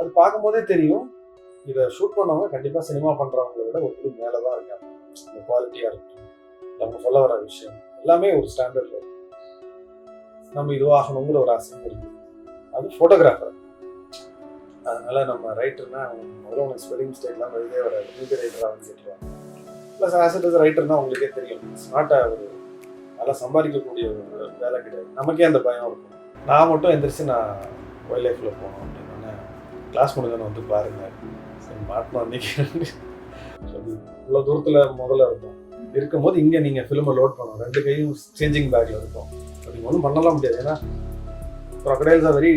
அது பார்க்கும்போதே தெரியும். இதை ஷூட் பண்ணவங்க கண்டிப்பாக சினிமா பண்ணுறவங்கள விட ஒரு படி மேலே தான் இருக்காங்க. இந்த குவாலிட்டியாக இருக்கட்டும். நம்ம சொல்ல வர விஷயம். எல்லாமே ஒரு ஸ்டாண்டர்டில் நம்ம இதுவாகணுங்கிற ஒரு ஆசை இருக்கு. அது ஃபோட்டோகிராஃபர் அதனால நம்ம ரைட்டர்னா முதல்ல உனக்கு ஸ்பெல்லிங் ஸ்டேட்லாம் எழுதே வராது. நீங்க ரைட்டராக வந்து கேட்டுருவாங்க ப்ளஸ் ஆஸ் இட் இஸ் ரைட்டர்னா உங்களுக்கே தெரியும். இட்ஸ் நாட் ஒரு நல்லா சம்பாதிக்கக்கூடிய ஒரு வேலை கிடையாது. நமக்கே அந்த பயம் இருக்கும். நான் மட்டும் எந்திரிச்சு நான் ஒய்ல்ட் லைஃப்பில் போகணும். கிளாஸ் முடிஞ்சவன வந்து பாருங்க. சரி சொல்லி இவ்வளோ தூரத்தில் முதல்ல இருக்கும். இருக்கும்போது இங்கே நீங்கள் ஃபிலிமை லோட் பண்ணணும். ரெண்டு கையும் சேஞ்சிங் பேக்கில் இருக்கும். அப்படி ஒன்றும் பண்ணலாம் முடியாது. ஏன்னா க்ரொக்கடைல்ஸ் ஆர் வெரி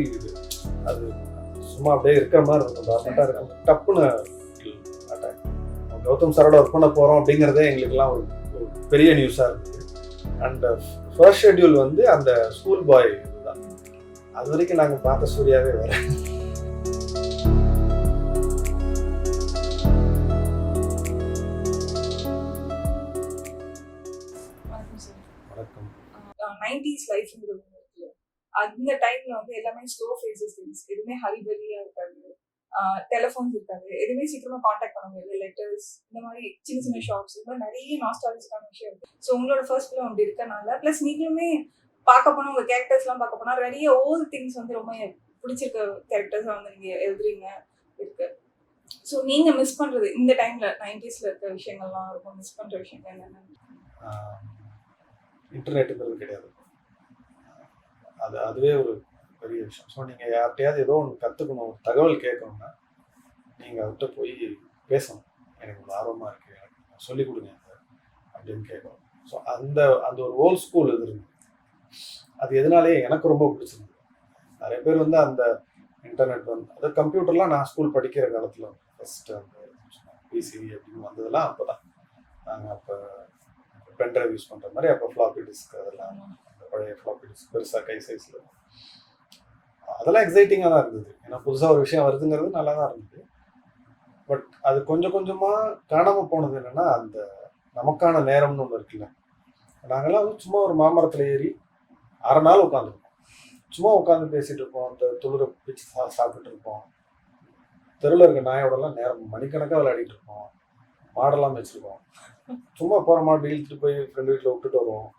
அது சும்மா அப்படியே இருக்கிற மாதிரி இருக்கும். கவர்மெண்ட்டாக இருக்கும். டப்புன்னு அட்டாக் கௌதம் சாரோட ஒர்க் பண்ண போகிறோம் அப்படிங்கிறதே எங்களுக்கெல்லாம் ஒரு பெரிய நியூஸாக இருந்தது அண்ட் ஃபர்ஸ்ட் ஷெட்யூல் வந்து அந்த ஸ்கூல் பாய் இதுதான். அது வரைக்கும் நாங்கள் பார்த்த சூர்யாவே வேற. நைன்டிஸ் லைஃப்ங்கிறது ஒண்ணு இருக்கு. அந்த டைம்ல வந்து எல்லாமே ஸ்லோ ஃபேஸஸ் திங்ஸ் எதுவுமே ஹரிபரியா இருக்காது. டெலிஃபோன்ஸ் இருக்காது. எதுவுமே சீக்கிரமா காண்டாக்ட் பண்ண முடியாது. லெட்டர்ஸ் இந்த மாதிரி சின்ன சின்ன ஷாப்ஸ் இந்த மாதிரி நிறைய நாஸ்டாலஜிக்கான விஷயம் இருக்கு. ஸோ உங்களோட ஃபர்ஸ்ட் ஃபிலிம் அப்படி இருக்கனால ப்ளஸ் நீங்களுமே பார்க்க போனா உங்க கேரக்டர்ஸ்லாம் பார்க்க போனா நிறைய ஓல்ட் திங்ஸ் வந்து ரொம்ப பிடிச்சிருக்க கேரக்டர்ஸ் வந்து நீங்க எழுதுறீங்க. இருக்கு. ஸோ நீங்க மிஸ் பண்றது இந்த டைம்ல நைன்டிஸ்ல இருக்க விஷயங்கள்லாம் ரொம்ப மிஸ் பண்ற விஷயங்கள் என்னென்ன? இன்டர்நெட்டுங்கிறது கிடையாது. அது அதுவே ஒரு பெரிய விஷயம். ஸோ நீங்கள் யார்கிட்டையாவது ஏதோ ஒன்று கற்றுக்கணும் ஒரு தகவல் கேட்கணும்னா நீங்கள் அவர்கிட்ட போய் பேசணும். எனக்கு ஒரு ஆர்வமாக இருக்குது எனக்கு சொல்லிக் கொடுங்க அப்படின்னு கேட்கணும். ஸோ அந்த அந்த ஒரு ஓல்ட் ஸ்கூல் இது இருந்தது அது எதனாலேயே எனக்கு ரொம்ப பிடிச்சிருந்தது. நிறைய பேர் வந்து அந்த இன்டர்நெட் வந்து அது கம்ப்யூட்டர்லாம் நான் ஸ்கூல் படிக்கிற காலத்தில் ஃபஸ்ட்டு அந்த பிசி அப்படின்னு வந்ததெல்லாம் அப்போ தான் நாங்கள் அப்போ பென்ட்ரைவ் யூஸ் பண்ணுற மாதிரி அப்போ ஃப்ளாப்பி டிஸ்க் அதெல்லாம் பழைய ஃப்ளாப்பி டிஸ்க் பெருசாக கை சைஸில் அதெல்லாம் எக்ஸைட்டிங்காக தான் இருந்தது. ஏன்னா புதுசாக ஒரு விஷயம் வருதுங்கிறது நல்லா தான் இருந்தது. பட் அது கொஞ்சம் கொஞ்சமாக காணாமல் போனது என்னென்னா அந்த நமக்கான நேரம்னு ஒன்று இருக்குல்ல. நாங்கள்லாம் வந்து சும்மா ஒரு மாமரத்தில் ஏறி அரை நாள் உட்காந்துருப்போம் சும்மா உட்காந்து பேசிகிட்டு இருப்போம். அந்த துளிர பிச்சு சா சாப்பிட்டுட்டு இருப்போம். தெருவில் இருக்க நாயோடலாம் நேரம் மணிக்கணக்காக விளையாடிட்டு இருப்போம். மாடெல்லாம் வச்சுருக்கோம். சும்மா போகிற மாடு இழுத்துட்டு போய் ஃப்ரெண்டு வீட்டில் விட்டுட்டு வருவோம்.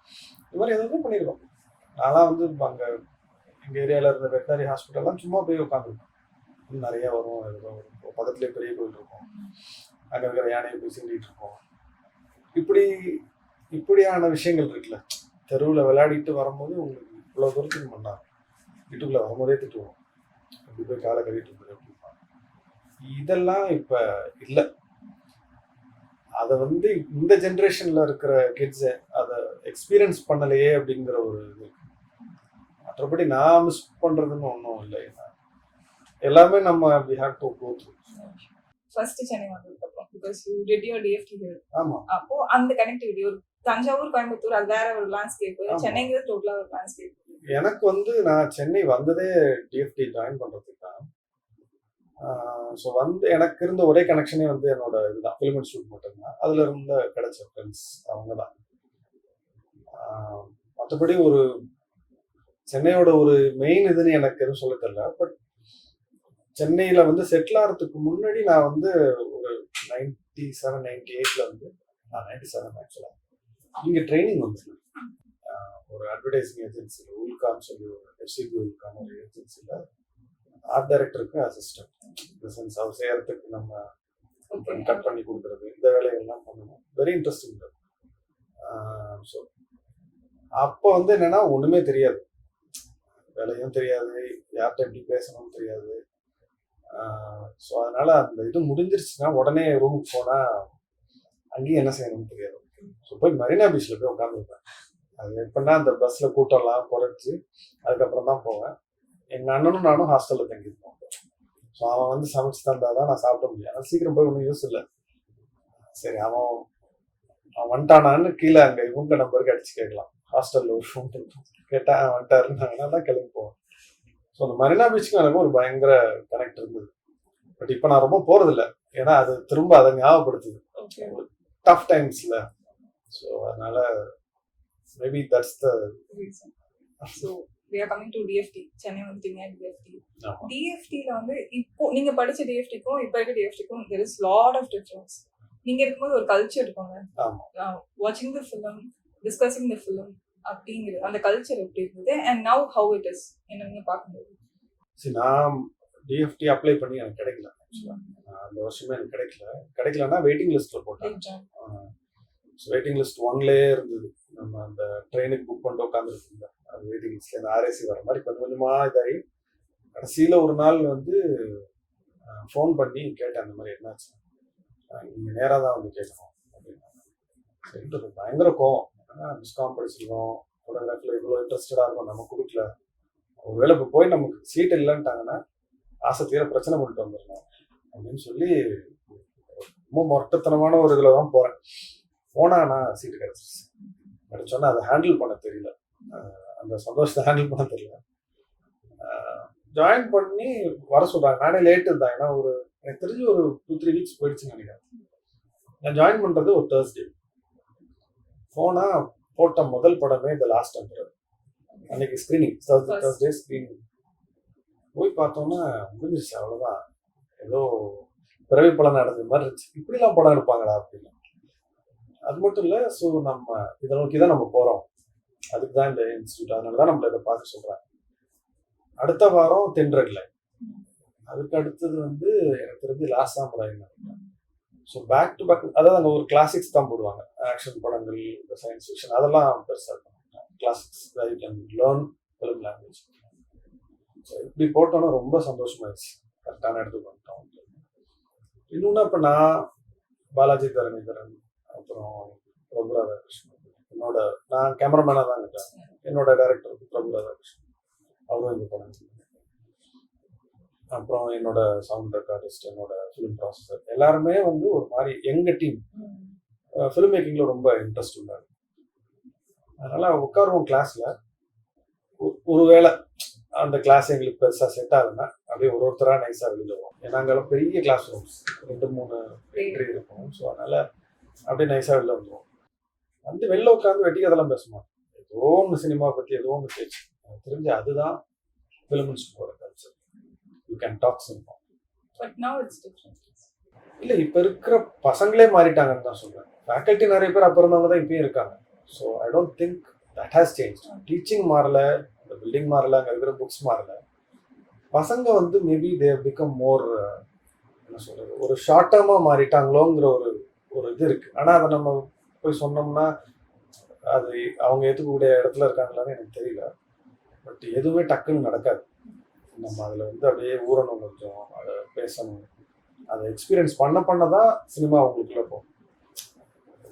இது மாதிரி எதுவும் பண்ணியிருக்கோம். நான்லாம் வந்து அங்கே எங்கள் ஏரியாவில் இருந்த வெட்டினரி ஹாஸ்பிட்டல்லாம் சும்மா போய் உட்காந்துருக்கோம் இன்னும் நிறையா வரும் ஏதோ பக்கத்துலேயே பெரிய கோயில் இருக்கும். அங்கே இருக்கிற யானையை போய் சீண்டிட்டு இருக்கோம் இப்படி இப்படியான விஷயங்கள் இருக்குல்ல. தெருவில் விளையாடிட்டு வரும்போது உங்களுக்கு இவ்வளோ தூரத்துக்கு பண்ணார் வீட்டுக்குள்ளே வரும்போதே திட்டுவோம். இப்படி போய் காலை கழிட்டு இருந்தது அப்படிம்பாங்க. இதெல்லாம் இப்போ இல்லை. அதை வந்து இந்த ஜென்ரேஷன்ல இருக்கிற கிட்ஸ் அதை எக்ஸ்பீரியன்ஸ் பண்ணலையே அப்படிங்கிற ஒரு இது. மற்றபடி நான் மிஸ் பண்றதுன்னு ஒன்றும் இல்லை. எல்லாமே நம்ம we have to go through first Chennai வந்ததுக்கு அப்புறம் because you did your DFT ஆமா. அப்போ அந்த கனெக்டிவிட்டி ஒரு தஞ்சாவூர் கோயம்புத்தூர் அது வேற ஒரு லேண்ட்ஸ்கேப். சென்னைங்கிறது டோட்டலா ஒரு லேண்ட்ஸ்கேப் எனக்கு வந்து நான் சென்னை வந்ததே டிஎஃப்டி ஜாயின் பண்றதுக்கு தான் ஸோ வந்து எனக்கு இருந்த ஒரே கனெக்ஷனே வந்து என்னோட இதுதான். ஃபிலிம் இன்ஸ்டியூட் மட்டும்தான். அதுல இருந்த கிடைச்ச ஃப்ரெண்ட்ஸ் அவங்க தான் மற்றபடி ஒரு சென்னையோட ஒரு மெயின் இதுன்னு எனக்கு எதுவும் சொல்ல தெரியல. பட் சென்னையில வந்து செட்டில் ஆகிறதுக்கு முன்னாடி நான் வந்து ஒரு நைன்டி செவன் நைன்டி எயிட்ல வந்து நான் நைன்டி செவன் ஆக்சுவலாக இங்கே ட்ரைனிங் வந்து ஒரு அட்வர்டைசிங் ஏஜென்சியில் உல்கான்னு சொல்லி ஒரு எஃப்சிபி உல்கான்னு ஒரு ஏஜென்சியில் ஆர்ட் டைரக்டருக்கு அசிஸ்டன்ட் இந்த சென்ஸ் அவர் செய்யறதுக்கு நம்ம கட் பண்ணி கொடுக்குறது இந்த வேலைகள்லாம் பண்ணணும். வெரி இன்ட்ரெஸ்டிங் ஸோ அப்போ வந்து என்னன்னா ஒண்ணுமே தெரியாது. வேலையும் தெரியாது யார்கிட்ட எப்படி பேசணும்னு தெரியாது. ஸோ அதனால அந்த இது முடிஞ்சிருச்சுன்னா உடனே ரூமுக்கு போனா அங்கேயும் என்ன செய்யணும்னு தெரியாது. ஸோ போய் மெரினா பீச்சில் போய் உட்காந்துருப்பேன் அது எப்படின்னா அந்த பஸ்ல கூட்டம்லாம் குறைச்சி அதுக்கப்புறம் தான் போவேன். எங்க அண்ணனும் நானும் ஹாஸ்டல்ல தங்கியிருப்போம் ஸோ அவன் வந்து சமைச்சு தந்தாதான் தான் நான் சாப்பிட முடியும். அதனால சீக்கிரம் போய் ஒன்றும் யூஸ் இல்லை. சரி அவன் அவன் வந்துட்டானான்னு கீழே அங்க இவங்க நம்பருக்கு அடிச்சு கேட்கலாம். ஹாஸ்டல்ல ஒரு ஃபோன் கேட்டா அவன் வந்துட்டாருன்னாங்கன்னா தான் கிளம்பி போவேன். ஸோ அந்த மரினா பீச்சுக்கும் எனக்கு ஒரு பயங்கர கனெக்ட் இருந்தது. பட் இப்போ நான் ரொம்ப போறது இல்ல ஏன்னா அது திரும்ப அதை ஞாபகப்படுத்துது. டஃப் டைம்ஸ்ல ஸோ அதனால maybe that's the reason so we are coming to DFT Chennai வந்துட்டீங்க டிஎஃப்டி ஆமா. டிஎஃப்டில வந்து இப்போ நீங்க படிச்ச டிஎஃப்டிக்கும் இப்போ இருக்க டிஎஃப்டிக்கும் there is lot of difference நீங்க இருக்கும்போது ஒரு கல்ச்சர் இருக்குங்க வாட்சிங் the film discussing the film அப்படிங்கிறது அந்த கல்ச்சர் எப்படி இருந்தது? And now how it is என்ன நீங்க பார்க்கும்போது. சரி நான் டிஎஃப்டி அப்ளை பண்ணி எனக்கு கிடைக்கல அந்த வருஷமே எனக்கு கிடைக்கல. கிடைக்கலன்னா வெயிட்டிங் லிஸ்ட்ல போட்டேன். வெயிட்டிங் லிஸ்ட் ஒன்லயே இருந்தது. நம்ம அந்த ட்ரெயினுக்கு புக் பண்ணிட்டு உட்காந்துருக்கோம் அந்த வெயிட்டிங் லிஸ்ட்ல இந்த ஆர்ஏசி வர மாதிரி கொஞ்சம் கொஞ்சமா இதாகி கடைசியில் ஒரு நாள் வந்து ஃபோன் பண்ணி கேட்டேன் அந்த மாதிரி என்னாச்சு? அஹ் நீங்க தான் வந்து கேட்கணும் அப்படின்னாங்க. சரின்ட்டு பயங்கர கோவம். மிஸ்காம் படிச்சிருக்கோம் ஃபோட்டோகிராஃபில் இவ்வளோ இன்ட்ரெஸ்டடாக இருக்கும் நம்ம கொடுக்கல. ஒருவேளை இப்போ போய் நமக்கு சீட் இல்லைன்ட்டாங்கன்னா ஆசை தீர பிரச்சனை பண்ணிட்டு வந்துடலாம் அப்படின்னு சொல்லி ரொம்ப மொட்டத்தனமான ஒரு இதில் தான் போகிறேன் போனால் ஆனால் சீட்டு கிடச்சிருச்சு. கிடைச்சோன்னா அதை ஹேண்டில் பண்ண தெரியல. அந்த சந்தோஷத்தை ஹேண்டில் பண்ண தெரியல. ஜாயின் பண்ணி வர சொல்றாங்க. நானே லேட்டு தான். ஏன்னா ஒரு எனக்கு தெரிஞ்சு ஒரு டூ த்ரீ வீக்ஸ் போயிடுச்சுன்னு நினைக்கிறேன். நான் ஜாயின் பண்றது ஒரு தேர்ஸ்டே போனா போட்ட முதல் படமே த லாஸ்ட் அம்பர் அன்னைக்கு ஸ்கிரீனிங் தேர்ஸ்டே ஸ்கிரீனிங் போய் பார்த்தோம்னா முடிஞ்சிருச்சு. அவ்வளவுதான். ஏதோ பிறவி படம் நடந்த மாதிரி இருந்துச்சு. இப்படிலாம் படம் எடுப்பாங்களா அப்படின்னு. அது மட்டும் இல்லை ஸோ நம்ம இதை நோக்கி தான் நம்ம போகிறோம் அதுக்கு தான் இந்த இன்ஸ்டியூட் அதனால தான் நம்மள இதை பார்க்க சொல்கிறாங்க அடுத்த வாரம் தென்றல் அதுக்கு அடுத்தது வந்து எனக்கு தெரிஞ்சு லாஸ்ட் தான் படம் ஸோ பேக் டு பேக் அதாவது அங்கே ஒரு கிளாசிக்ஸ் தான் போடுவாங்க. ஆக்ஷன் படங்கள் இந்த சயின்ஸ் ஃபிக்ஷன் அதெல்லாம் பெருசாக இருக்கும். Classics you can learn Telugu language so இப்படி போட்டோன்னா ரொம்ப சந்தோஷமாயிடுச்சு. கரெக்டான இடத்துக்கு வந்துட்டோம். இன்னொன்று இப்போ நான் பாலாஜி தரணிதரன் அப்புறம் பிரபு ராதாகிருஷ்ணன் என்னோட நான் கேமராமேனாக தான் இருக்கேன் என்னோட டைரக்டர் பிரபு ராதாகிருஷ்ணன் அவரும் இந்த படம் அப்புறம் என்னோட சவுண்ட் ரெக்கார்டிஸ்ட் என்னோட ஃபிலிம் ப்ராசஸர் எல்லாருமே வந்து ஒரு மாதிரி எங்க டீம் ஃபிலிம் மேக்கிங்ல ரொம்ப இன்ட்ரெஸ்ட் உள்ளாரு அதனால உட்காருவோம் கிளாஸ்ல ஒருவேளை அந்த கிளாஸ் எங்களுக்கு பெருசா செட் ஆகுதுன்னா அப்படியே ஒரு ஒருத்தரா நைஸா வெளியிடுவோம் ஏன்னா அங்கெல்லாம் பெரிய கிளாஸ் ரூம்ஸ் ரெண்டு மூணு என்ட்ரி இருக்கும். ஸோ அதனால அப்படியே நைஸா வெளில வந்துருவோம். வந்து வெளில உட்காந்து வெட்டி கதெல்லாம் பேசுவோம். ஏதோ ஒன்று சினிமா பத்தி ஏதோ ஒன்று பேச்சு. எனக்கு தெரிஞ்சு அதுதான் film இன்ஸ்டியூட்டோட culture you can talk cinema இல்லை இப்போ இருக்கிற பசங்களே மாறிட்டாங்கன்னு தான் சொல்றேன். ஃபேக்கல்ட்டி நிறைய பேர் அப்போ இருந்தவங்க தான் இப்பயும் இருக்காங்க. So I don't think that has change teaching மாறல இந்த பில்டிங் மாறல அங்கே இருக்கிற புக்ஸ் மாறல. பசங்க வந்து மேபி தே பிகம் மோர் என்ன சொல்றது ஒரு ஷார்ட் டேர்மாக மாறிட்டாங்களோங்கிற ஒரு ஒரு இது இருக்கு. ஆனால் அதை நம்ம போய் சொன்னோம்னா அது அவங்க ஏற்றுக்கக்கூடிய இடத்துல இருக்காங்களான்னு எனக்கு தெரியல. பட் எதுவுமே டக்குன்னு நடக்காது. நம்ம அதில் வந்து அப்படியே ஊறணும் கொஞ்சம் அதை பேசணும். அதை எக்ஸ்பீரியன்ஸ் பண்ண பண்ண தான் சினிமா அவங்களுக்குள்ள போகும்.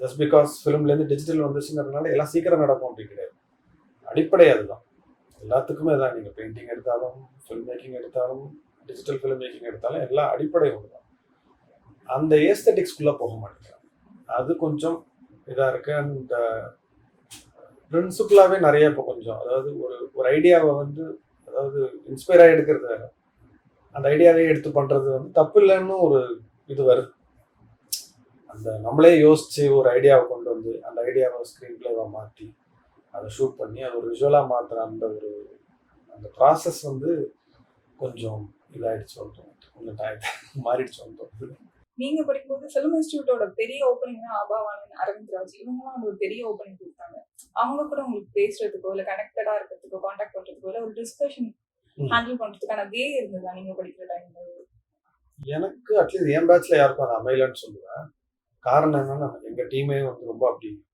ஜஸ்ட் பிகாஸ் ஃபிலிம்லேருந்து டிஜிட்டல் வந்துச்சுங்கிறதுனால எல்லாம் சீக்கிரம் நடக்கும் அப்படி கிடையாது. அடிப்படை அதுதான். எல்லாத்துக்குமே தான் நீங்கள் பெயிண்டிங் எடுத்தாலும் ஃபிலிம் மேக்கிங் எடுத்தாலும் டிஜிட்டல் ஃபிலிம் மேக்கிங் எடுத்தாலும் எல்லாம் அடிப்படை ஒன்று தான் அந்த ஏஸ்தட்டிக்ஸ்குள்ளே போக மாட்டேங்கிறாங்க அது கொஞ்சம் இதாக இருக்கு. அந்த பிரின்சிபலாகவே uh, நிறைய இப்போ கொஞ்சம் அதாவது ஒரு ஒரு ஐடியாவை வந்து அதாவது இன்ஸ்பயராக எடுக்கிறது வேற. அந்த ஐடியாவே எடுத்து பண்ணுறது வந்து தப்பு இல்லைன்னு ஒரு இது வருது. அந்த நம்மளே யோசித்து ஒரு ஐடியாவை கொண்டு வந்து அந்த ஐடியாவை ஸ்க்ரீன் பிளேவாக மாற்றி அதை ஷூட் பண்ணி அது ஒரு விஷுவலாக மாற்றுற அந்த ஒரு அந்த ப்ராசஸ் வந்து கொஞ்சம் இதாயிடுச்சு வந்து கொஞ்சம் டயத்தை மாறிடுச்சு வந்து நீங்க படிக்கும்போது ஃபிலிம் இன்ஸ்டியூட்டோட பெரிய ஓப்பனிங் தான் அபாவானன் அரவிந்த் ராஜ். இவங்கலாம் வந்து ஒரு பெரிய ஓப்பனிங் கொடுத்தாங்க. அவங்க கூட உங்களுக்கு பேசுறதுக்கோ இல்ல கனெக்டடா இருக்கிறதுக்கோ காண்டாக்ட் பண்றதுக்கோ இல்ல ஒரு டிஸ்கஷன். ஹேண்டில் பண்றதுக்கான வே இருந்ததா நீங்க படிக்கிற டைம்ல எனக்கு அட்லீஸ்ட் என் பேட்ச்ல யாருக்கும் அது அமையலன்னு சொல்லுவேன். காரணம் என்னன்னா எங்க டீமே வந்து ரொம்ப அப்படி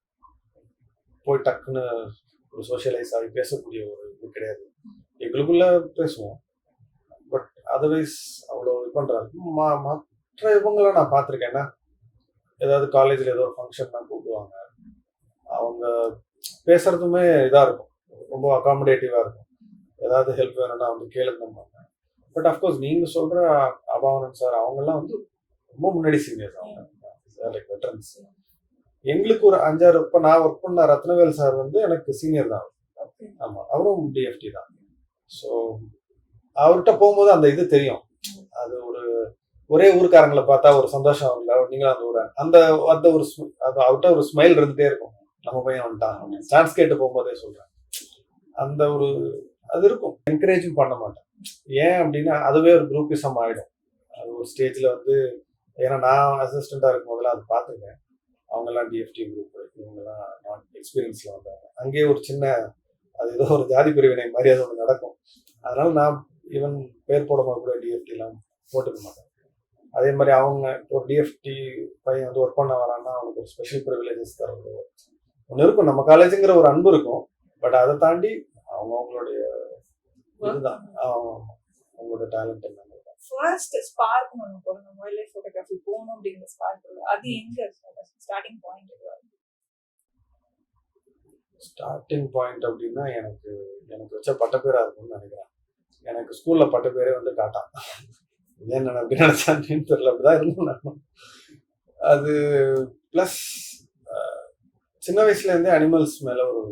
போய் டக்குன்னு ஒரு சோஷியலைஸ் ஆகி பேசக்கூடிய ஒரு இது கிடையாது. எங்களுக்குள்ள பேசுவோம். பட் அதர்வைஸ் அவ்வளோ இது பண்றாங்க மா- மற்ற இவங்கள நான் பார்த்துருக்கேன் ஏதாவது காலேஜில் ஏதோ ஒரு ஃபங்க்ஷன்னா கூப்பிடுவாங்க. அவங்க பேசுறதுமே இதாக இருக்கும். ரொம்ப அகாமடேட்டிவாக இருக்கும். ஏதாவது ஹெல்ப் வேணும்னா வந்து கேளுங்க பட் அஃப்கோர்ஸ் நீங்கள் சொல்கிற அபாவனன் சார் அவங்கெல்லாம் வந்து ரொம்ப முன்னாடி சீனியர்ஸ் அவங்க. லைக் வெட்டரன்ஸ் எங்களுக்கு ஒரு அஞ்சாறு இப்போ நான் ஒர்க் பண்ண ரத்னவேல் சார் வந்து எனக்கு சீனியர் தான் ஆமாம் அவரும் டிஎஃப்டி தான். ஸோ அவர்கிட்ட போகும்போது அந்த இது தெரியும். அது ஒரு ஒரே ஊருக்காரங்களை பார்த்தா ஒரு சந்தோஷம் இல்லை. நீங்களும் அந்த ஊரை. அந்த அந்த ஒரு அது அவர்கிட்ட ஒரு ஸ்மைல் இருந்துட்டே இருக்கும். நம்ம பையன் வந்துட்டான் சான்ஸ் கேட்டு போகும்போதே சொல்றேன். அந்த ஒரு அது இருக்கும். என்கரேஜும் பண்ண மாட்டேன். ஏன் அப்படின்னா அதுவே ஒரு குரூப்பிசம் ஆகிடும் அது ஒரு ஸ்டேஜில் வந்து ஏன்னா நான் அசிஸ்டண்ட்டாக இருக்கும் போதெல்லாம் அது பார்த்துருக்கேன். அவங்கெல்லாம் டிஎஃப்டி குரூப் இவங்கெல்லாம் நான் எக்ஸ்பீரியன்ஸில் வந்தாங்க அங்கேயே ஒரு சின்ன அது ஏதோ ஒரு ஜாதி பிரிவினை மாதிரி அது ஒன்று நடக்கும். அதனால நான் ஈவன் பேர் போடும்போது கூட டிஎஃப்டிலாம் போட்டுக்க மாட்டேன். அதே மாதிரி அவங்க ஒரு டிஎஃப்டி பையன் வந்து ஒர்க் பண்ண வரான்னா அவனுக்கு ஒரு ஸ்பெஷல் ப்ரிவிலேஜஸ் தரது ஒன்று இருக்கும் நம்ம காலேஜுங்கிற ஒரு அன்பு இருக்கும். பட் அதை தாண்டி அவங்க அவங்களுடைய இதுதான். அவங்க அவங்களோட டேலண்ட் என்ன. ஃபர்ஸ்ட் ஸ்பார்க் ஒன்று போகணும் வைல்ட் லைஃப் ஃபோட்டோகிராஃபி போகணும் அப்படிங்கிற ஸ்பார்க் அது எங்க ஸ்டார்டிங் பாயிண்ட் ஸ்டார்டிங் பாயிண்ட் அப்படின்னா எனக்கு எனக்கு வச்ச பட்டப்பேரா இருக்கும்னு நினைக்கிறேன். எனக்கு ஸ்கூல்ல பட்டப்பேரே வந்து டாட்டா. ஏன் நான் அப்படி நினைச்சான்னு தெரியல அப்படிதான் இருந்தோம் நான் அது ப்ளஸ் சின்ன வயசுல இருந்தே அனிமல்ஸ் மேல ஒரு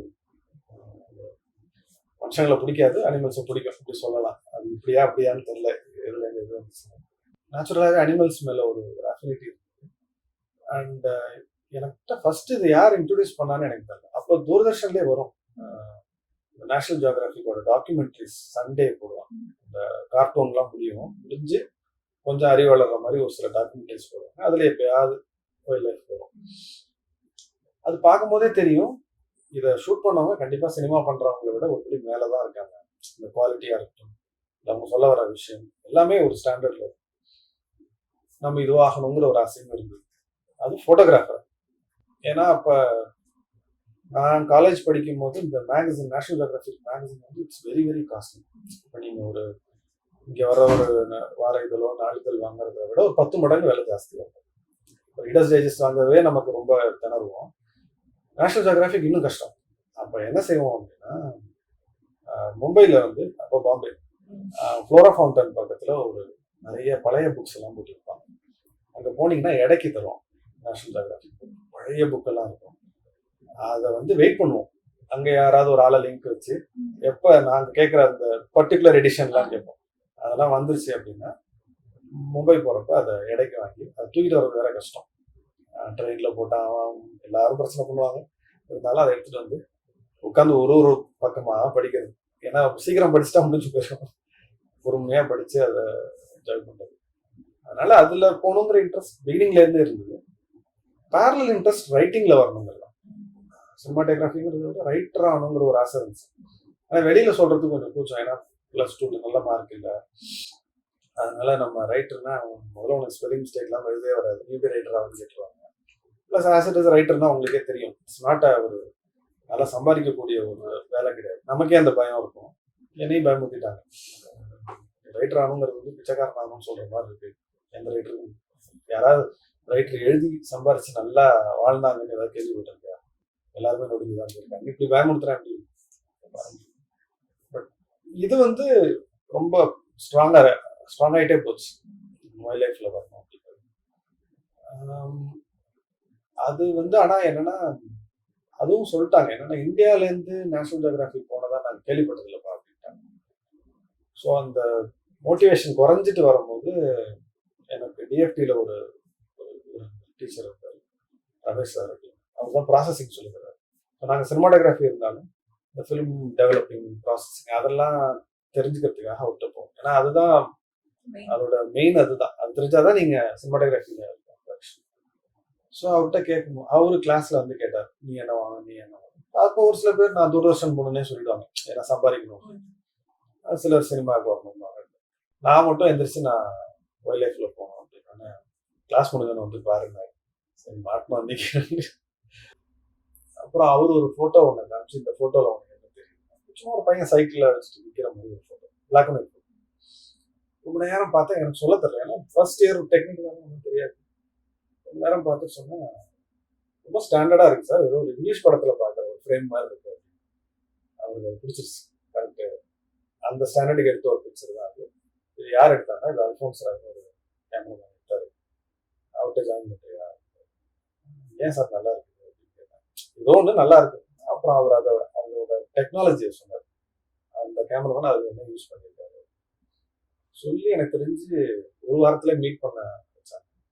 மனுஷங்களை பிடிக்காது அனிமல்ஸை பிடிக்கும் அப்படி சொல்லலாம். அது இப்படியா அப்படியான்னு தெரியல எதுல எது நேச்சுரலாகவே அனிமல்ஸ் மேல ஒரு அஃபினிட்டி இருக்கு. அண்ட் எனக்கிட்ட ஃபர்ஸ்ட் இது யார் இன்ட்ரடியூஸ் பண்ணான்னு எனக்கு தெரியல. அப்போ தூர்தர்ஷன்லேயே வரும். நேஷனல் ஜியோகிராஃபிக்கோட டாக்குமெண்ட்ரிஸ் சண்டே போடுவான் இந்த கார்ட்டூன்லாம் முடியும் முடிஞ்சு கொஞ்சம் அறிவளர்ற மாதிரி ஒரு சில டாக்குமெண்ட்ரிஸ் போடுவாங்க. அதில் எப்பயாவது வைல்ட் லைஃப் வரும் அது பார்க்கும்போதே தெரியும். இதை ஷூட் பண்ணவங்க கண்டிப்பாக சினிமா பண்ணுறவங்கள விட ஒரு படி மேலே தான் இருக்காங்க. இந்த குவாலிட்டியாக இருக்கட்டும். நம்ம அவங்க சொல்ல வர விஷயம் எல்லாமே ஒரு ஸ்டாண்டர்ட்ல இருக்கும் நம்ம இதுவாகணுங்கிற ஒரு ஆசையும் இருந்தது அது ஃபோட்டோகிராஃபர் ஏன்னா அப்போ நான் காலேஜ் படிக்கும் போது இந்த மேகசின் நேஷனல் ஜியோகிராஃபிக் மேகசின் வந்து இட்ஸ் வெரி வெரி காஸ்ட்லி இப்போ நீங்கள் ஒரு இங்க வர ஒரு வார இதழோ நாளிதழ் வாங்குறத விட ஒரு பத்து மடங்கு விலை ஜாஸ்தியாக இருக்கும் ரீடர்ஸ் டைஜஸ்ட் வாங்கவே நமக்கு ரொம்ப திணறுவோம். நேஷனல் ஜியோகிராஃபிக் இன்னும் கஷ்டம். அப்போ என்ன செய்வோம் அப்படின்னா மும்பையில் வந்து அப்போ பாம்பே ஃப்ளோரா ஃபவுண்டன் பக்கத்தில் ஒரு நிறைய பழைய புக்ஸ் எல்லாம் போட்டிருப்பாங்க. அங்கே போனீங்கன்னா இடைக்கு தருவோம் நேஷனல் ஜியோகிராஃபிக் பழைய புக்கெல்லாம் இருக்கும். அதை வந்து வெயிட் பண்ணுவோம். அங்கே யாராவது ஒரு ஆளை லிங்க் வச்சு எப்போ நாங்கள் கேட்குற அந்த பர்டிகுலர் எடிஷன்லாம் கேட்போம். அதெல்லாம் வந்துருச்சு அப்படின்னா மும்பை போகிறப்ப அதை இடைக்கு வாங்கி அதை தூக்கிட்டு வர்றது வேற கஷ்டம். ட்ரெயினில் போட்டால் எல்லாரும் பிரச்சனை பண்ணுவாங்க. இருந்தாலும் அதை எடுத்துகிட்டு வந்து உட்காந்து ஒரு ஒரு பக்கமாக படிக்கிறது. ஏன்னா சீக்கிரம் படிச்சுட்டா முடிஞ்சு போயிடும். பொறுமையாக படித்து அதை என்ஜாய் பண்ணுறது அதனால் அதில் போகணுங்கிற இன்ட்ரெஸ்ட் பிகினிங்லேருந்தே இருந்தது. பேரலல் இன்ட்ரெஸ்ட் ரைட்டிங்கில் வரணுங்கிறது சினிமாட்டோகிராஃபிங்கிறத விட ரைட்டர் ஆகணுங்கிற ஒரு ஆசை இருந்துச்சு. ஆனால் வெளியில் சொல்கிறதுக்கு கொஞ்சம் கூச்சம். ஏன்னா ப்ளஸ் டூவில் நல்ல மார்க் இல்லை. அதனால நம்ம ரைட்டர்னா முதல்ல உனக்கு ஸ்பெல்லிங் மிஸ்டேக்லாம் எழுதவே வராது நீ போய் ரைட்டர் ஆகுன்னு கேட்டுருவாங்க. ப்ளஸ் ஆஸ் இட் இஸ் ரைட்டர்னா உங்களுக்கே தெரியும். இட்ஸ் நாட் ஒரு நல்லா சம்பாதிக்கக்கூடிய ஒரு வேலை கிடையாது. நமக்கே அந்த பயம் இருக்கும். என்னையும் பயமுறுத்திட்டாங்க. ரைட்டர் ஆகணுங்கிறது வந்து பிச்சைக்காரன் ஆகணும்னு சொல்கிற மாதிரி இருக்கு. எந்த ரைட்டருக்கும் யாராவது ரைட்டர் எழுதி சம்பாரிச்சு நல்லா வாழ்ந்தாங்கன்னு ஏதாவது கேள்விப்பட்டிருக்கா எல்லாருமே நொடிஞ்சுதான் இருக்காங்க இப்படி பயமுறுத்துறேன் அப்படி. இது வந்து ரொம்ப ஸ்ட்ராங்காக ஸ்ட்ராங் ஆகிட்டே போச்சு. மொபைல் லைஃப்ல வரணும் அப்படிங்கிறது அது வந்து ஆனால் என்னன்னா அதுவும் சொல்லிட்டாங்க. என்னன்னா இந்தியாவிலேருந்து நேஷனல் ஜியோகிராஃபி போனதா நான் கேள்விப்பட்டதில்லப்பா அப்படின்ட்டாங்க. ஸோ அந்த மோட்டிவேஷன் குறைஞ்சிட்டு வரும்போது எனக்கு டிஎஃப்டியில் ஒரு டீச்சர் இருந்தார் ரமேஷ் சார் அப்படின்னு. அவர் தான் ப்ராசஸிங் சொல்லுகிறார் இப்போ நாங்கள் சினிமாட்டோகிராஃபி இருந்தாலும் இந்த ஃபிலிம் டெவலப்பிங் ப்ராசஸிங் அதெல்லாம் தெரிஞ்சுக்கிறதுக்காக அவர்கிட்ட போவோம் ஏன்னா அதுதான் அதோட மெயின் அதுதான். அது தெரிஞ்சாதான் நீங்க சினிமாட்டோகிராஃபில ஸோ அவர்கிட்ட கேட்கணும். அவரு கிளாஸ்ல வந்து கேட்டார் நீ என்ன வாங்க நீ என்ன வாங்க அப்போ ஒரு சில பேர் நான் தூர்தர்ஷன் போகணுன்னே சொல்லிடுவாங்க. ஏன்னா சம்பாதிக்கணும்? சிலர் சினிமாவுக்கு வரணும். நான் மட்டும் எந்திரிச்சு நான் வைல்ட் லைஃப்ல போகணும் அப்படின்னு கிளாஸ் முடிஞ்சவன வந்து பாருங்க. சரி மாட்டினா நிற்கிறேன் அப்புறம் அவர் ஒரு போட்டோ ஒன்று காமிச்சு இந்த தெரியும் சும்மா ஒரு பையன் சைக்கிளில் வச்சுட்டு நிற்கிற மாதிரி ஒரு ஃபோட்டோ பிளாக் அண்ட் ஒயிட் ரொம்ப நேரம் பார்த்தா எனக்கு சொல்ல தெரியல. ஏன்னா ஃபர்ஸ்ட் இயர் டெக்னிக்கல் ஒன்றும் தெரியாது. ரொம்ப நேரம் பார்த்து சொன்னால் ரொம்ப ஸ்டாண்டர்டாக இருக்குது சார். ஏதோ ஒரு இங்கிலீஷ் படத்தில் பார்க்குற ஒரு ஃப்ரேம் மாதிரி இருக்கு. அவருக்கு பிடிச்சிருச்சு. கரெக்டு அந்த ஸ்டாண்டர்டுக்கு எடுத்த ஒரு பிக்சர் தான் அது. இது யார் எடுத்தாங்கன்னா இது அல்ஃபோன்ஸ் ஒரு கேமரா எடுத்தார். அவர்கிட்ட ஜாயின் பண்ணுறியா ஏன் சார் நல்லா இருக்கு அப்படின்னு கேட்டேன் ஏதோ ஒன்று நல்லா இருக்கு. அப்புறம் அவர் அதை அவரோட டெக்னாலஜியை சொன்னார். அந்த கேமராமேன் அது என்ன யூஸ் பண்ணியிருக்காரு. சொல்லி எனக்கு தெரிஞ்சு ஒரு வாரத்துல மீட் பண்ண வச்சாங்க.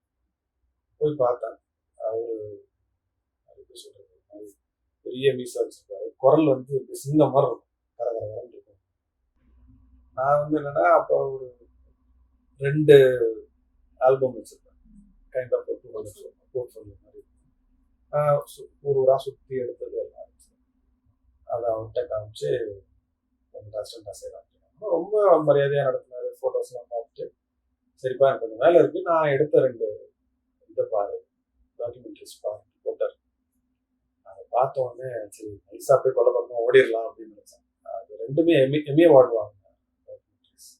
போய் பார்த்தேன் அவர் எப்படி சொல்றது? பெரிய மீசா வச்சிருக்காரு குரல் வந்து இப்படி சிங்கம் மாதிரி இருக்கும். கரகரகரன்னு இருக்கும். நான் வந்து என்னன்னா அப்போ ஒரு ரெண்டு ஆல்பம் வச்சிருப்பேன். கைண்ட் ஆஃப் போர்ட்ஃபோலியோ மாதிரி. ஆஹ் சு- ஒரு ஊரா சுற்றி எடுத்தது எல்லாம். அதை அவன்கிட்ட காமிச்சு கொஞ்சம் அசிஸ்டண்டாக செய்யலாம் ரொம்ப மரியாதையாக நடத்தினாரு ஃபோட்டோஸ்லாம் பார்த்துட்டு சரிப்பா எனக்கு கொஞ்சம் வேலை இருக்குது நான் எடுத்த ரெண்டு இதை பாரு. டாக்குமெண்ட்ரிஸ் பாரு. போட்டார். அதை பார்த்த உடனே சரி நைஸாக போய் கொலை பண்ணணும் ஓடிடலாம். அப்படின்னு நினச்சேன். அது ரெண்டுமே எம்ஏ எம்ஏ அவார்டு டாக்குமெண்ட்ரிஸ்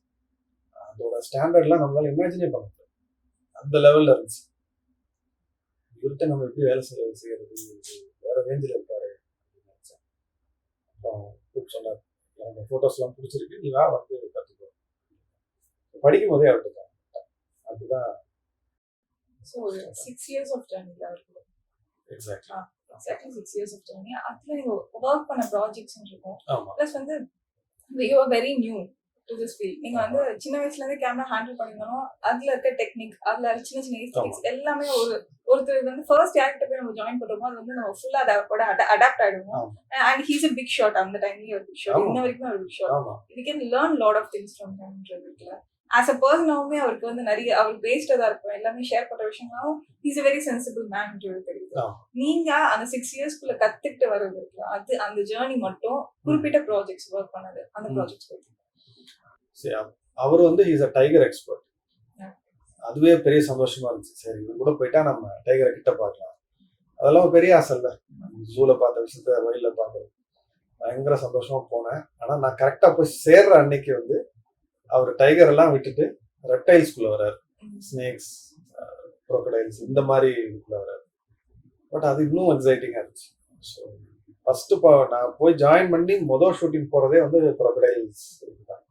அதோட ஸ்டாண்டர்ட்லாம் நம்மளால இமேஜினே பண்ண முடியாது. அந்த லெவலில் இருந்துச்சு. இவர்கிட்ட நம்ம எப்படி வேலை செய்ய செய்கிறது வேறு வேற ரேஞ்சில் இருக்காரு அப்படின்னு நினைச்சேன் அப்புறம் கூப்பிட்டு சொன்னார். எனக்கு ஃபோட்டோஸ்லாம் பிடிச்சிருக்கு. நீ வா வந்து கற்றுக்கோ படிக்கும் போதே அவர்கிட்ட தான் அப்படிதான் சிக்ஸ் இயர்ஸ் ஆஃப் ஜேர்னியில் இருக்கு exactly exactly six years of journey அதில் நீங்கள் ஒர்க் பண்ண ப்ராஜெக்ட்ஸ் இருக்கும். ப்ளஸ் வந்து யூ ஆர் வெரி நியூ நீங்க வந்து சின்ன வயசுல இருந்தே கேமரா ஹேண்டில் பண்ணிருந்தாலும் அதுல இருக்க டெக்னிக் அதுல சின்ன சின்ன எஸ்தெட்டிக்ஸ் எல்லாமே ஒரு ஒருத்தர் வந்து ஃபர்ஸ்ட் ஆக்டர் போய் நம்ம ஜாயின் பண்றோமோ அது வந்து நம்ம ஃபுல்லா அதோட அடாப்ட் ஆயிடுவோம். And he's a big shot அந்த டைம்லயே ஒரு பிக் ஷாட். இன்ன வரைக்கும் ஒரு big shot we can learn lot of things from இருக்குல்ல ஆஸ் அ பர்சனாவுமே அவருக்கு வந்து நிறைய அவருக்கு பேஸ்டதா இருக்கும் எல்லாமே ஷேர் பண்ற விஷயங்களும் இஸ் a வெரி சென்சிபிள் மேன்ன்றது தெரியுது. நீங்க அந்த சிக்ஸ் இயர்ஸ்க்குள்ள கத்துக்கிட்டு வர்றது அது அந்த ஜேர்னி மட்டும் குறிப்பிட்ட ப்ராஜெக்ட்ஸ் ஒர்க் பண்ணது. அந்த. ப்ராஜெக்ட்ஸ் சரி அவ- அவர் வந்து இஸ் அ டைகர் எக்ஸ்பர்ட். அதுவே பெரிய சந்தோஷமா இருந்துச்சு. சரி இது கூட போயிட்டா நம்ம டைகரை கிட்ட பார்க்கலாம். அதெல்லாம் பெரிய ஆசை இல்ல. ஜூல பார்த்த விஷயத்த வயல்ல பார்க்கறது பயங்கர சந்தோஷமா போனேன். ஆனா நான் கரெக்டா போய் சேர்ற அன்னைக்கு வந்து அவர் டைகர் எல்லாம் விட்டுட்டு ரெப்டைல்ஸ்குள்ள வர்றாரு. ஸ்னேக்ஸ் crocodiles இந்த மாதிரி இதுக்குள்ள வர்றாரு பட் அது இன்னும் எக்ஸைட்டிங்கா இருந்துச்சு. ஸோ ஃபர்ஸ்ட் நான் போய் ஜாயின் பண்ணி மொதல் ஷூட்டிங் போறதே வந்து crocodiles தான்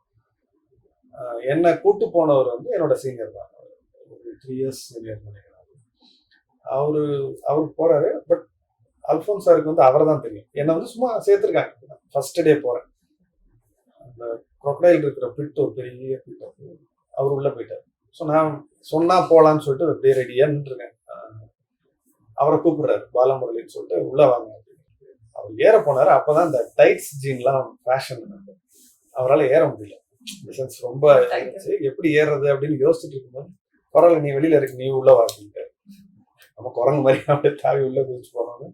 என்னை கூட்டு போனவர் வந்து என்னோட சீனியர் தான். ஒரு த்ரீ இயர்ஸ் சீனியர் நினைக்கிறேன் அவரு அவர் போறாரு பட் அல்போன் சாருக்கு வந்து அவரை தான் தெரியும். என்னை வந்து சும்மா சேர்த்துருக்காங்க. ஃபர்ஸ்ட் டே போறேன். அந்த crocodile இருக்கிற பிட் ஒரு பெரிய பிட். அவர் உள்ள போயிட்டார். ஸோ நான் சொன்னா போலான்னு சொல்லிட்டு அப்படியே ரெடியா நின்றுருக்கேன். அவரை கூப்பிடுறாரு பாலமுரளின்னு சொல்லிட்டு உள்ள வாங்க அப்படின்னு. அவர் ஏற போனாரு. அப்பதான் இந்த டைட்ஸ் ஜீன்லாம் ஃபேஷன் அவரால் ஏற முடியல. ரொம்ப எப்படி ஏறுறது அப்படின்னு யோசிச்சுட்டு இருக்கும்போது பரவாயில்ல நீ வெளியில இருக்கு நீ உள்ள வா அப்படின்ட்டு. நம்ம குரங்கு மாதிரி அப்படியே தாவி உள்ள குதிச்சு போனோம்னு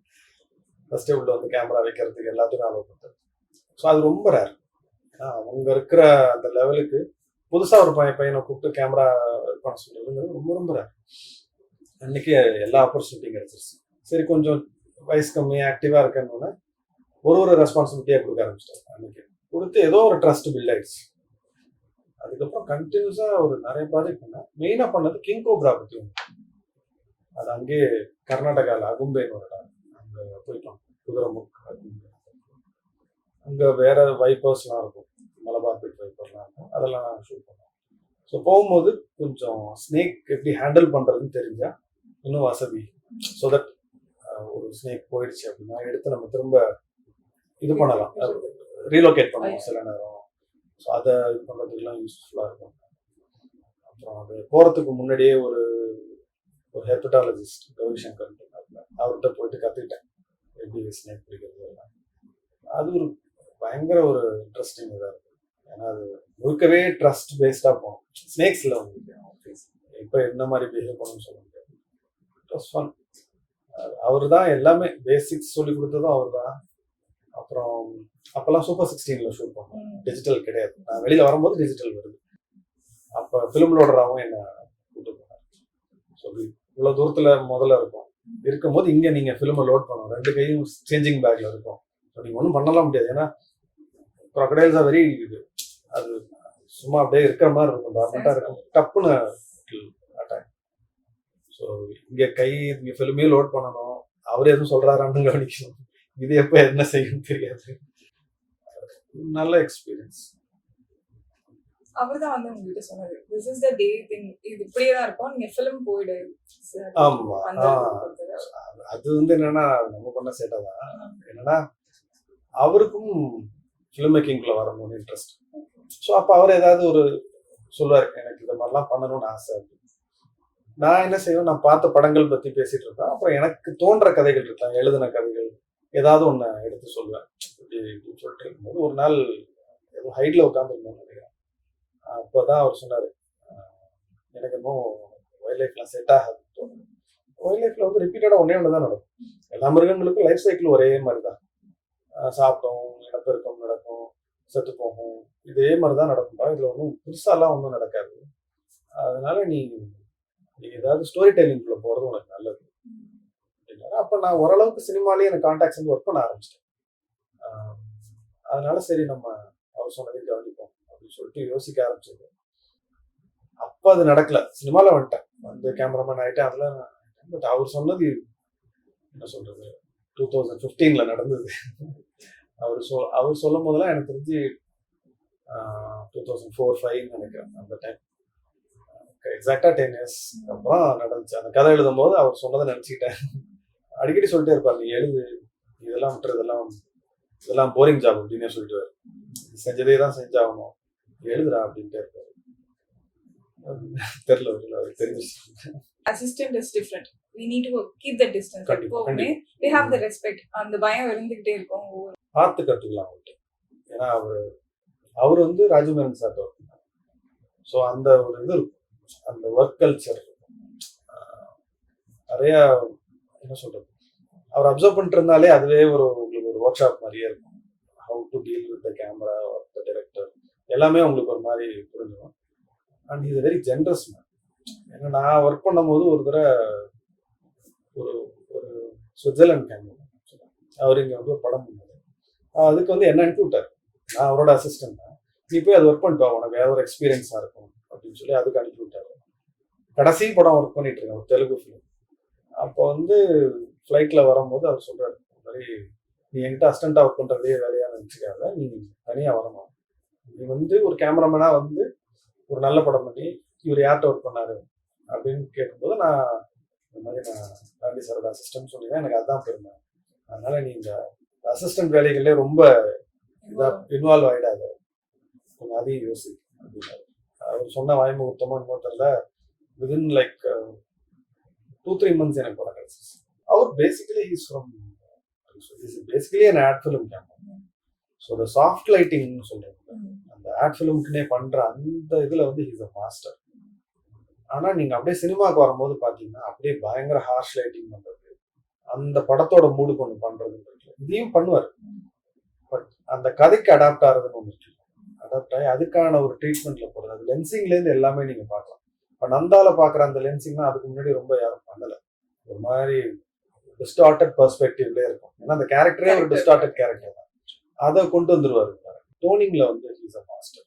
ஃபர்ஸ்டே உள்ள வந்து கேமரா வைக்கிறதுக்கு எல்லாத்துக்கும் அலோவ் பண்ணுறது ஸோ அது ரொம்ப ரேர் அவங்க இருக்கிற அந்த லெவலுக்கு புதுசா ஒரு பையன் பையனை கூப்பிட்டு கேமரா பண்ண சொல்றதுங்கிறது ரொம்ப ரொம்ப ரேர் அன்னைக்கு எல்லா ஆப்பர்ச்சுனிட்டியும் கிடைச்சிருச்சு. சரி கொஞ்சம் வயசு கம்மி ஆக்டிவா இருக்கேன்னு ஒரு ஒரு ரெஸ்பான்சிபிலிட்டியா கொடுக்க ஆரம்பிச்சிட்டாங்க அன்னைக்கு. கொடுத்து ஏதோ ஒரு ட்ரஸ்ட் பில்ட் ஆயிடுச்சு. அதுக்கப்புறம் கண்டினியூஸா ஒரு நிறைய ப்ராஜெக்ட் பண்ணேன். மெயினா பண்ணது கிங் கோப்ரா ஒன்று அது அங்கேயே கர்நாடகாவில் அகும்பேன்னு ஒரு இடம். அங்க போயிட்டோம். குதிரைமுக் அகும்பே. அங்க வேற வைப்பர்ஸ்லாம் இருக்கும். மலபார் பிட் வைப்பர்லாம் இருக்கும். அதெல்லாம் ஷூட் பண்ணோம். ஸோ போகும்போது கொஞ்சம் ஸ்னேக் எப்படி ஹேண்டில் பண்றதுன்னு தெரிஞ்சா இன்னும் வசதி. ஸோ தட் ஒரு ஸ்னேக் போயிடுச்சு அப்படின்னா எடுத்து நம்ம திரும்ப இது பண்ணலாம். ரீலோகேட் பண்ணுவோம் சில நேரம் ஸோ அதை இது பண்ணுறதுக்கெல்லாம் யூஸ்ஃபுல்லாக இருக்கும். அப்புறம் அது போகிறதுக்கு முன்னாடியே ஒரு ஒரு ஹெப்படாலஜிஸ்ட் கௌரிசங்கர் அவர்கிட்ட போயிட்டு கற்றுக்கிட்டேன் எப்படி ஸ்னேக் பிடிக்கிறது எல்லாம். அது ஒரு பயங்கர ஒரு இன்ட்ரெஸ்டிங் இதாக இருக்கும். ஏன்னா அது முழுக்கவே ட்ரஸ்ட் பேஸ்டாக போகும். ஸ்னேக்ஸில் உங்களுக்கு. இப்போ என்ன மாதிரி பிஹேவ் பண்ணணும்னு சொல்ல முடியாது. ஃபன் அவர் தான் எல்லாமே பேசிக்ஸ் சொல்லி கொடுத்ததும் அவர் தான். அப்புறம் அப்போல்லாம் சூப்பர் சிக்ஸ்டீனில் ஷூட் பண்ணோம். டிஜிட்டல் கிடையாது. நான் வெளியில வரும்போது டிஜிட்டல் வருது. அப்போ ஃபிலிம் லோடராகவும் என்ன கூட்டு போனார். ஸோ இவ்வளோ தூரத்தில் முதல்ல இருக்கும். இருக்கும்போது இங்கே நீங்கள் ஃபிலிமை லோட் பண்ணணும். ரெண்டு கையும் சேஞ்சிங் பேக்ல இருக்கும். ஸோ நீங்கள் ஒன்றும் பண்ணலாம் முடியாது. ஏன்னா crocodiles are வெரி அது சும்மா அப்படியே இருக்கிற மாதிரி இருக்கும். டார்மெண்ட்டாக இருக்கும். டப்புன்னு அட்டாக் ஸோ இங்கே கை இங்கே ஃபிலிமே லோட் பண்ணணும். அவர் எதுவும் சொல்கிறாரான்னு கவனிக்கணும். இது எப்போ என்ன செய்யும் தெரியாது. நல்ல எக்ஸ்பீரியன்ஸ் அவர் தான் வந்து உங்ககிட்ட சொன்னது this is the day thing இது இப்படியே தான் இருக்கும். நீங்க ஃபிலிம் போயிடு. ஆமா. அது வந்து என்னன்னா நம்ம பண்ண சேட்டை தான் என்னன்னா அவருக்கும் ஃபிலிம் மேக்கிங்குள்ள வரணும்னு இன்ட்ரெஸ்ட் ஸோ அப்போ அவர் ஏதாவது ஒரு சொல்லுவார் எனக்கு இந்த மாதிரிலாம் பண்ணணும்னு ஆசை. நான் என்ன செய்வேன்? நான் பார்த்த படங்கள் பத்தி பேசிட்டு இருப்பேன். அப்புறம் எனக்கு தோன்ற கதைகள் இருக்கலாம் எழுதின கதைகள். ஏதாவது ஒன்று எடுத்து சொல்லுவேன். இப்படி இப்படின்னு சொல்லிட்டு இருக்கும்போது ஒரு நாள் ஏதோ ஹைட்டில் உட்காந்துருந்தோம்னு நினைக்கிறேன். அப்போ தான் அவர் சொன்னார் எனக்கு இன்னும் வைல்ட் லைஃப்லாம் செட் ஆகாது வைல்ட் லைஃப்பில் வந்து ரிப்பீட்டடாக ஒன்றே ஒன்று தான் நடக்கும். எல்லா மிருகங்களுக்கும் லைஃப் சைக்கிள் ஒரே மாதிரி தான் சாப்பிட்டோம் இனப்பெருக்கம் நடக்கும் செத்து போகும். இதே மாதிரி தான் நடக்கும்பா இதில் ஒன்றும் புதுசாலாம் ஒன்றும் நடக்காது. அதனால நீ நீ ஏதாவது ஸ்டோரி டெல்லிங்குள்ள போகிறது உனக்கு நல்லது. அப்படின்னாரு. அப்போ நான் ஓரளவுக்கு சினிமாலேயே எனக்கு கான்டாக்ட்ஸ் வந்து ஒர்க் பண்ண ஆரம்பிச்சிட்டேன். அதனால சரி நம்ம அவர் சொன்னதையும் கவனிப்போம் அப்படின்னு சொல்லிட்டு யோசிக்க ஆரம்பிச்சது. அப்போ அது நடக்கல. சினிமாவில் வந்துட்டேன். வந்து கேமராமேன் ஆகிட்டேன் அதெல்லாம் பட் அவர் சொன்னது என்ன சொல்றது? டூ தௌசண்ட் ஃபிஃப்டீனில் நடந்தது. அவர் சொல் அவர் சொல்லும் போதெல்லாம் எனக்கு தெரிஞ்சு டூ தௌசண்ட் ஃபோர் ஃபைவ்னு நினைக்கிறேன் அந்த டைம் எக்ஸாக்டாக டென் இயர்ஸ் அப்புறம் நடந்துச்சு. அந்த கதை எழுதும் போது அவர் சொன்னதை நினச்சிக்கிட்டேன். அடிக்கடி சொல்லிட்டே இருப்பார் நீ எழுது. இதெல்லாம் விட்டுரு இதெல்லாம் இதெல்லாம் போரிங் ஜாப் அப்படின்னு சொல்லிட்டு செஞ்சதே தான் செஞ்சாகணும். எழுதுடா அப்படின்ட்டு இருப்பாரு. தெரியல அவருக்கு தெரிஞ்சிச்சு. Assistant is different we need to keep the distance எப்பவுமே வி ஹாவ் த ரெஸ்பெக்ட் அந்த பயம் இருந்துகிட்டே இருக்கும் பார்த்து கற்றுக்கலாம் அவர்கிட்ட. ஏன்னா அவர் அவர் வந்து ராஜமேரன் சார் ஒர்க் ஸோ அந்த ஒரு இது இருக்கும். அந்த ஒர்க் கல்ச்சர் நிறைய என்ன சொல்றது? அவர் அப்சர்வ் பண்ணிட்டு இருந்தாலே அதுவே ஒரு உங்களுக்கு ஒரு ஒர்க் ஷாப் மாதிரியே இருக்கும். How to deal with the camera the director எல்லாமே உங்களுக்கு ஒரு மாதிரி புரிஞ்சிடும். And is very generous man ஏன்னா நான் ஒர்க் பண்ணும்போது ஒரு தடவை ஒரு ஒரு சுவிட்சர்லாந்து கேமரா அவர் இங்கே வந்து ஒரு படம் பண்ணாரு. அதுக்கு வந்து என்ன அனுப்பி விட்டார். நான் அவரோட அசிஸ்டன்ட் தான். நீ போய் அது ஒர்க் பண்ணிட்டு உனக்கு வேற ஒரு எக்ஸ்பீரியன்ஸாக இருக்கும் அப்படின்னு சொல்லி அதுக்கு அனுப்பி விட்டார். கடைசி படம் ஒர்க் பண்ணிட்டு இருக்கேன். ஒரு தெலுங்கு ஃபிலிம் அப்போ வந்து ஃப்ளைட்டில் வரும்போது அவர் சொல்கிறாரு இந்த மாதிரி நீ என்கிட்ட அஸ்டண்ட்டாக ஒர்க் பண்ணுறதே வேலையாக நினச்சிக்காத. நீ தனியாக வரணும். நீ வந்து ஒரு கேமராமேனாக வந்து ஒரு நல்ல படம் பண்ணி இவர் யார்கிட்ட ஒர்க் பண்ணாரு அப்படின்னு கேட்கும்போது நான் இந்த மாதிரி நான் காந்தி சாரோட அசிஸ்டன்ட் சொன்னீங்கன்னா எனக்கு அதுதான் பெருமை. அதனால நீ இந்த அசிஸ்டன்ட் வேலைகளே ரொம்ப இதாக இன்வால்வ் ஆகிடாது கொஞ்சம் அதையும் யோசி. அப்படின்னாரு அவர் சொன்ன வாய்முகத்தமா உத்தமாக தெரியல within like two three months எனக்கு படம் கிடைச்சிச்சு அவர் basically is from basically an ad film camera so the soft லைட்டிங்னு சொல்கிறாங்க அந்த ஆட் ஃபிலிம்க்குனே பண்ணுற அந்த இதில் வந்து இஸ் அ மாஸ்டர் ஆனால் நீங்கள் அப்படியே சினிமாவுக்கு வரும்போது பார்த்தீங்கன்னா அப்படியே பயங்கர ஹார்ஷ் லைட்டிங் பண்ணுறது அந்த படத்தோட மூடு கொண்டு பண்ணுறதுன்றது இதையும் பண்ணுவார். பட் அந்த கதைக்கு அடாப்ட் ஆகிறதுன்னு ஒன்று அடாப்ட் ஆகி அதுக்கான ஒரு ட்ரீட்மெண்ட்டில் போகிறது அது லென்சிங்லேருந்து எல்லாமே நீங்கள் பார்க்கலாம். இப்ப நந்தால பாக்குற அந்த லென்சிங்னா அதுக்கு முன்னாடி ரொம்ப யாரும் பண்ணல. ஒரு மாதிரி டிஸ்டார்டட் பெர்ஸ்பெக்டிவ்ல இருக்கும். ஏன்னா அந்த கேரக்டரே ஒரு. டிஸ்டார்டட் கேரக்டர் தான். அதை கொண்டு வந்துருவாரு. டோனிங்ல வந்து ஹீஸ் அ மாஸ்டர்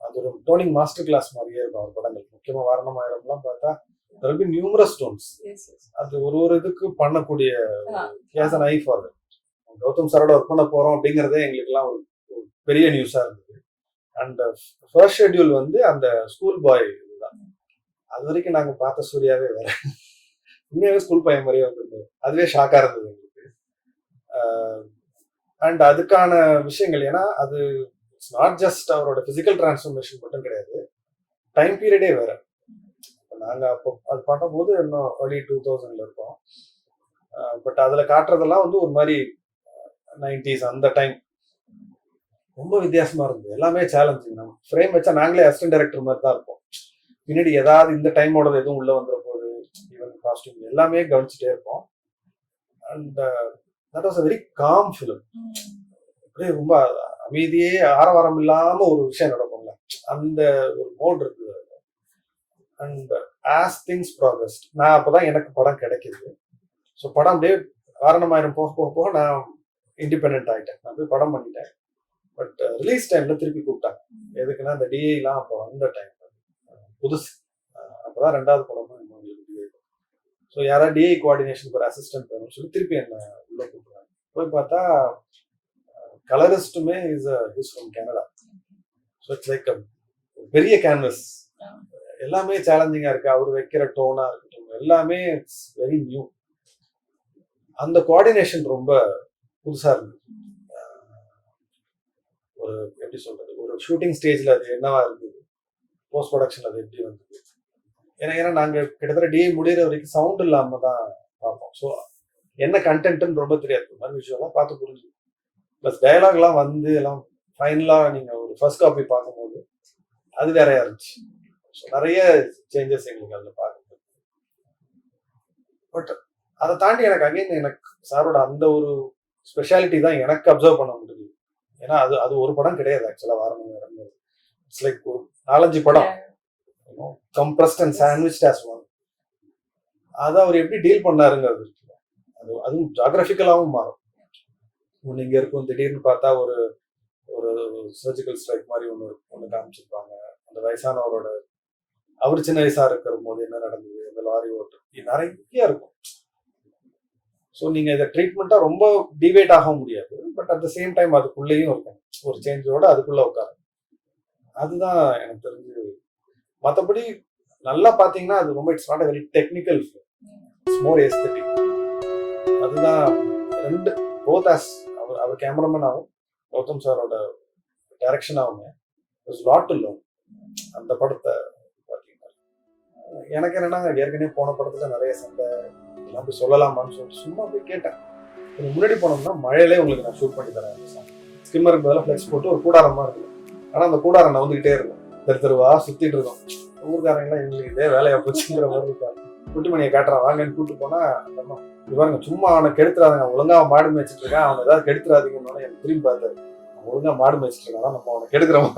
அது ஒரு டோனிங் மாஸ்டர் கிளாஸ் மாதிரியே இருக்கும் அவர் படங்கள் முக்கியமா வாரணம் ஆயிரம்லாம் பார்த்தா numerous tones. எஸ் எஸ் அது ஒரு ஒரு இதுக்கு பண்ணக்கூடிய case an I for Gautham சாரோட ஒர்க் பண்ண போறோம் அப்படிங்கறதே எங்களுக்குலாம் ஒரு ஒரு பெரிய நியூஸா இருந்தது. அந்த ஃபர்ஸ்ட் ஷெட்யூல் வந்து அந்த ஸ்கூல் பாய் இதுதான். அது வரைக்கும் நாங்கள் பார்த்த சூர்யாவே வேற. உண்மையாகவே ஸ்கூல் பையன் மாதிரியே வந்திருந்தோம் அதுவே ஷாக்காக இருந்தது எங்களுக்கு. அண்ட் அதுக்கான விஷயங்கள் ஏன்னா அது இட்ஸ் நாட் ஜஸ்ட் அவரோட ஃபிசிக்கல் டிரான்ஸ்ஃபர்மேஷன் மட்டும் கிடையாது. டைம் பீரியடே வேற. இப்போ நாங்கள் அப்போ அது பண்ணும்போது இன்னும் early டூ தௌசண்ட்ல இருக்கோம். பட் அதில் காட்டுறதெல்லாம் வந்து ஒரு மாதிரி நைன்டிஸ் அந்த டைம் ரொம்ப வித்தியாசமா இருந்தது. எல்லாமே சேலஞ்சிங் நம்ம ஃப்ரேம் வச்சா நாங்களே அசிஸ்டன்ட் டைரக்டர் மாதிரி தான் இருப்போம். பின்னாடி ஏதாவது இந்த டைமோட எதுவும் உள்ள வந்துட போகுது ஈவன் காஸ்டியூம் எல்லாமே கவனிச்சுட்டே இருப்போம். And that was a very calm film அப்படியே ரொம்ப அமைதியே ஆரவாரம் இல்லாம ஒரு விஷயம் நடக்கும்ல. அந்த ஒரு மோட் இருக்குது அண்ட் ஆஸ் திங்ஸ் ப்ராக்ரஸ் நான் அப்பதான் எனக்கு படம் கிடைக்குது. ஸோ படம் அப்படியே காரணமாயிரம் போக போக போக நான் இண்டிபெண்ட் ஆயிட்டேன். நான் போய் படம் பண்ணிட்டேன். பட் ரிலீஸ் டைம்ல திருப்பி கூப்பிட்டாங்க. எதுக்குன்னா அந்த டிஐலாம் அப்போ வந்த டைம் புதுசு. அப்போதான் ரெண்டாவது படமும் எங்களுக்கு டிஐ ஸோ யாராவது டிஐ கோஆர்டினேஷனுக்கு ஒரு அசிஸ்டன்ட் வேணும்னு சொல்லி திருப்பி என்ன உள்ள கூப்பிடுறாங்க. போய் பார்த்தா கலரிஸ்டுமே is is from Canada so it's like பெரிய கேன்வஸ் எல்லாமே சேலஞ்சிங்காக இருக்கு. அவர் வைக்கிற டோனாக இருக்கட்டும். எல்லாமே இட்ஸ் வெரி நியூ அந்த கோஆர்டினேஷன் ரொம்ப புதுசாக இருந்தது. ஒரு எப்படி சொல்றது ஒரு ஷூட்டிங் ஸ்டேஜ்ல அது என்னவா இருந்தது? போஸ்ட் ப்ரொடக்ஷன் அது எப்படி வந்தது? ஏன்னா ஏன்னா நாங்க கிட்டத்தட்ட டே முடியிற வரைக்கும் சவுண்ட் இல்லாம தான் பார்ப்போம். ஸோ என்ன கண்டென்ட்னு ரொம்ப தெரியாது. மாதிரி விஷயம்லாம் பார்த்து புரிஞ்சு. ப்ளஸ் டயலாக்லாம் வந்து எல்லாம் ஃபைனலாக நீங்கள் ஒரு ஃபர்ஸ்ட் காப்பி பார்க்கும்போது அது வேறையா இருந்துச்சு? ஸோ நிறைய சேஞ்சஸ் எங்களுக்கு அதில் பார்க்கும்போது. பட் அதை தாண்டி எனக்கு அகைன் எனக்கு சாரோட அந்த ஒரு ஸ்பெஷாலிட்டி தான் எனக்கு அப்சர்வ் பண்ண முடியுது ஏன்னா அது அது ஒரு படம் கிடையாது ஆக்சுவலாக வாரம் இட்ஸ் லைக் ஒரு நாலஞ்சு படம். Compressed and sandwich as one அதை அவர் எப்படி டீல் பண்ணாருங்கிறது. அது அதுவும் ஜாகிரபிக்கலாகவும் மாறும். ஒன்று இங்கே இருக்கும் திடீர்னு பார்த்தா ஒரு ஒரு சர்ஜிக்கல் ஸ்ட்ரைக் மாதிரி ஒன்று ஒன்று காமிச்சிருப்பாங்க. அந்த வயசானவரோட அவர் சின்ன வயசா இருக்கிற போது என்ன நடந்தது? அந்த லாரி ஓட்டு இது நிறைய இருக்கும். ஸோ நீங்கள் இதை ட்ரீட்மெண்ட்டாக ரொம்ப டிவேட் ஆக முடியாது. But at the same time அதுக்குள்ளேயும் இருக்கும் ஒரு சேஞ்சோட அதுக்குள்ளே உட்காரு அதுதான் எனக்கு தெரிஞ்சு. மற்றபடி நல்லா பார்த்தீங்கன்னா அது ரொம்ப it's not very technical it's more aesthetic அதுதான் ரெண்டு போத் ஆஸ் அவர் அவர் கேமராமேனாகவும் கௌதம் சாரோட டைரக்ஷனாகவும் லாட் டு அந்த படத்தை எனக்கு என்னன்னா ஏற்கனவே போன படத்துல நிறைய சண்டை எல்லாம் போய் சொல்லலாமான்னு சொல்லிட்டு சும்மா போய் கேட்டேன். கொஞ்சம் முன்னாடி போனோம்னா மழையிலே உங்களுக்கு நான் ஷூட் பண்ணி தரேன் ஸ்கிம்மர் பதிலாக ஃப்ளெக்ஸ் போட்டு ஒரு கூடாரமா இருக்கு. ஆனா அந்த கூடாரம் நவுந்துகிட்டே இருக்கும் தெரு தெருவா சுத்திட்டு இருக்கோம் ஊர்க்காரங்களாம் எங்களுக்கு இதே வேலையா போச்சுங்கிற மாதிரி இருக்காங்க குட்டிமணியை காட்டுறான் வாங்கன்னு கூட்டு போனா அந்த இவருங்க சும்மா அவனை கெடுத்துறாதுங்க. ஒழுங்கா மாடு மேய்ச்சிட்டு இருக்கான். அவன் ஏதாவது கெடுத்துறாதீங்கன்னு எனக்கு திரும்பி பார்த்தாரு. அவன் ஒழுங்கா மாடு மேய்ச்சிட்டு இருக்கான். நம்ம அவனை கெடுக்கிறோம்.